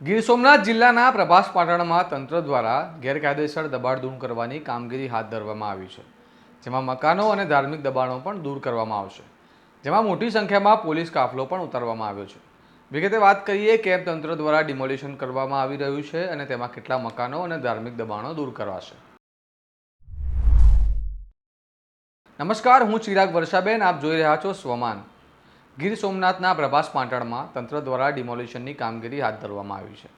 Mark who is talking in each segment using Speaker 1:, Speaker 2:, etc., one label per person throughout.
Speaker 1: ગીર સોમનાથ જિલ્લાના પ્રભાસ પાટણમાં તંત્ર દ્વારા ગેરકાયદેસર દબાણ દૂર કરવાની કામગીરી હાથ ધરવામાં આવી છે, જેમાં મકાનો અને ધાર્મિક દબાણો પણ દૂર કરવામાં આવશે, જેમાં મોટી સંખ્યામાં પોલીસ કાફલો પણ ઉતારવામાં આવ્યો છે. વિગતે વાત કરીએ, કેમ તંત્ર દ્વારા ડિમોલિશન કરવામાં આવી રહ્યું છે અને તેમાં કેટલા મકાનો અને ધાર્મિક દબાણો દૂર કરવાશે? નમસ્કાર, હું ચિરાગ વર્ષાબેન, આપ જોઈ રહ્યા છો સ્વમાન. ગીર સોમનાથના પ્રભાસ પાટણમાં તંત્ર દ્વારા ડિમોલિશનની કામગીરી હાથ ધરવામાં આવી છે.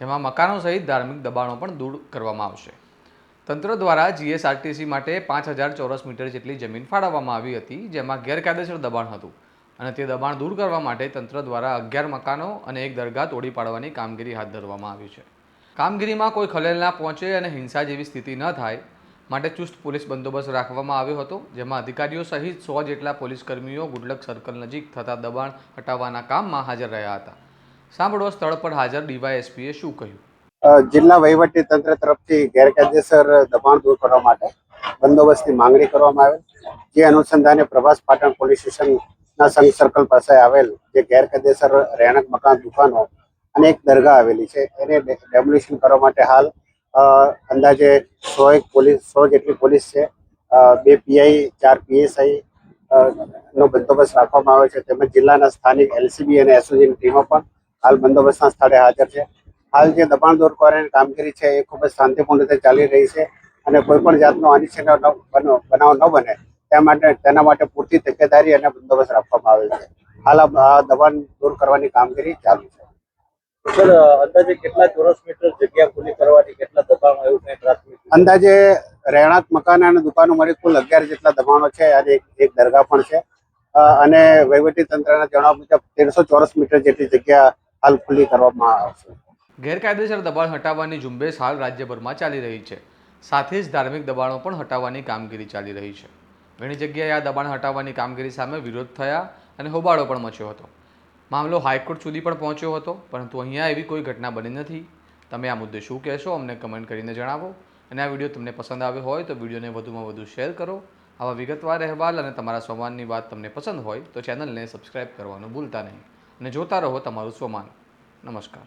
Speaker 1: જેમાં મકાનો સહિત ધાર્મિક દબાણો પણ દૂર કરવામાં આવશે. તંત્ર દ્વારા જીએસઆરટીસી માટે પાંચ હજાર ચોરસ મીટર જેટલી જમીન ફાળવવામાં આવી હતી, જેમાં ગેરકાયદેસર દબાણ હતું અને તે દબાણ દૂર કરવા માટે તંત્ર દ્વારા અગિયાર મકાનો અને એક દરગાહ તોડી પાડવાની કામગીરી હાથ ધરવામાં આવી છે. કામગીરીમાં કોઈ ખલેલ ના પહોંચે અને હિંસા જેવી સ્થિતિ ન થાય માટે ચુસ્ત પોલીસ બંદોબસ્ત રાખવામાં આવ્યો હતો, જેમાં અધિકારીઓ સહિત સો જેટલા પોલીસ કર્મીઓ ગુડલક સર્કલ નજીક થતા દબાણ હટાવવાના કામમાં હાજર રહ્યા હતા. સાંભળો સ્થળ પર હાજર ડીવાયએસપીએ શું કહ્યું?
Speaker 2: જિલ્લા વહીવટી તંત્ર તરફથી ગેરકાયદેસર દબાણ દૂર કરવા માટે બંદોબસ્તની માંગણી કરવામાં આવેલ, જે અનુસંધાને પ્રભાસ પાટણ પોલીસ સ્ટેશનના સંઘ સર્કલ પાસે આવેલ જે ગેરકાયદેસર રહેણાંક મકાન, દુકાનો અને એક દરગાહ આવેલી છે. એને ડેમોલિશન કરવા માટે હાલ અંદાજે સો એક પોલીસ, સો જેટલી પોલીસ છે. બે પીઆઈ, ચાર પીએસઆઈ નો બંદોબસ્ત રાખવામાં આવ્યો છે. તેમજ જિલ્લાના સ્થાનિક એલસીબી અને એસઓજીની ટીમો પણ હાલ બંદોબસ્તના સ્થળે હાજર છે. હાલ જે દબાણ દૂર કરવાની કામગીરી છે એ ખૂબ જ શાંતિપૂર્ણ રીતે ચાલી રહી છે અને કોઈ પણ જાતનો અનિચ્છનીય બનાવ ન બને તે માટે, તેના માટે પૂરતી તકેદારી અને બંદોબસ્ત રાખવામાં આવેલ છે. હાલ આ દબાણ દૂર કરવાની કામગીરી ચાલુ છે.
Speaker 3: સર, અંદાજે કેટલા ચોરસ મીટર જગ્યા ખુલ્લી કરવાની કેટલા દબાણો એવું કંઈ પ્રાથમિક
Speaker 2: અંદાજે રહેણાંક મકાન અને દુકાનો મળી કુલ અગિયાર જેટલા દબાણો છે, અને એક દરગાહ પણ છે. અને વહીવટી તંત્રના જણાવ મુજબ તેરસો ચોરસ મીટર જેટલી જગ્યા હાલ ખુલ્લી કરવામાં આવશે.
Speaker 1: ગેરકાયદેસર દબાણ હટાવવાની ઝુંબેશ હાલ રાજ્યભરમાં ચાલી રહી છે. સાથે જ ધાર્મિક દબાણો પણ હટાવવાની કામગીરી ચાલી રહી છે. ઘણી જગ્યાએ આ દબાણ હટાવવાની કામગીરી સામે વિરોધ થયા અને હોબાળો પણ મચ્યો હતો. મામલો હાઈકોર્ટ સુધી પણ પહોંચ્યો હતો, પરંતુ અહીંયા એવી કોઈ ઘટના બની નથી. તમે આ મુદ્દે શું કહેશો અમને કમેન્ટ કરીને જણાવો. અને આ વીડિયો તમને પસંદ આવ્યો હોય તો વિડીયોને વધુમાં વધુ શેર કરો. આવા વિગતવાર અહેવાલ અને તમારા સ્વમાનની વાત તમને પસંદ હોય તો ચેનલને સબસ્ક્રાઇબ કરવાનું ભૂલતા નહીં. અને જોતા રહો તમારું સ્વમાન. નમસ્કાર.